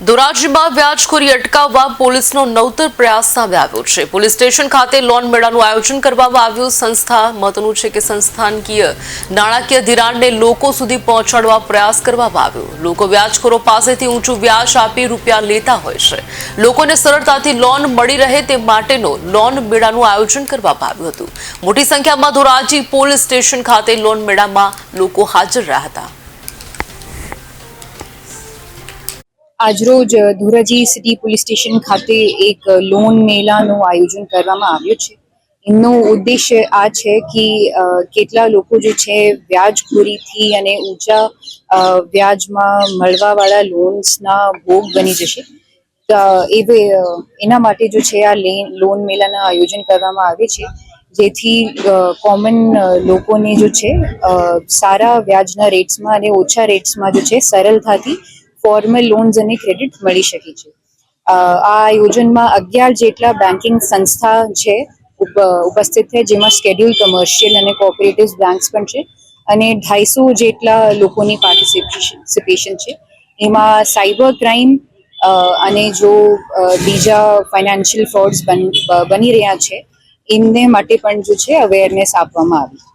ધોરાજીમાં વ્યાજખોરી અટકાવવા પોલીસનો નવતર પ્રયાસ સામે આવ્યો છે. પોલીસ સ્ટેશન ખાતે લોન મેળાનું આયોજન કરવામાં આવ્યું. સંસ્થા મહત્વનું છે કે સંસ્થાનકીય નાણાકીય ધિરાણને લોકો સુધી પહોંચાડવા પ્રયાસ કરવામાં આવ્યો. લોકો વ્યાજખોરો પાસેથી ઊંચું વ્યાજ આપી રૂપિયા લેતા હોય છે. લોકોને સરળતાથી લોન મળી રહે તે માટેનો લોન મેળાનું આયોજન કરવામાં આવ્યું હતું. મોટી સંખ્યામાં ધોરાજી પોલીસ સ્ટેશન ખાતે લોન મેળામાં લોકો હાજર રહ્યા હતા. આજરોજ ધોરાજી સિટી પોલીસ સ્ટેશન ખાતે એક લોન મેળાનું આયોજન કરવામાં આવ્યું છે. એમનો ઉદ્દેશ્ય આ છે કે કેટલા લોકો જે છે વ્યાજખોરીથી અને ઊંચા વ્યાજમાં મળવાવાળા લોન્સના ભોગ બની જશે. એવે એના માટે જો છે આ લોન મેળાના આયોજન કરવામાં આવે છે, જેથી કોમન લોકોને જો છે સારા વ્યાજના રેટ્સમાં અને ઓછા રેટ્સમાં જો છે સરળતાથી ફોર્મલ લોન્સ અને ક્રેડિટ મળી શકે છે. આ આયોજનમાં અગિયાર જેટલા બેન્કિંગ સંસ્થા છે, ઉપ- ઉપસ્થિત છે, જેમાં સ્કેડ્યુલ કમર્શિયલ અને કોઓપરેટિવ બેંક્સ પણ છે અને ઢાઈસો જેટલા લોકોની પાર્ટિસિપેશન છે. એમાં સાયબર ક્રાઇમ અને જો બીજા ફાઇનાન્શિયલ ફ્રોડ્સ બની રહ્યા છે, એમને માટે પણ જો છે અવેરનેસ આપવામાં આવી.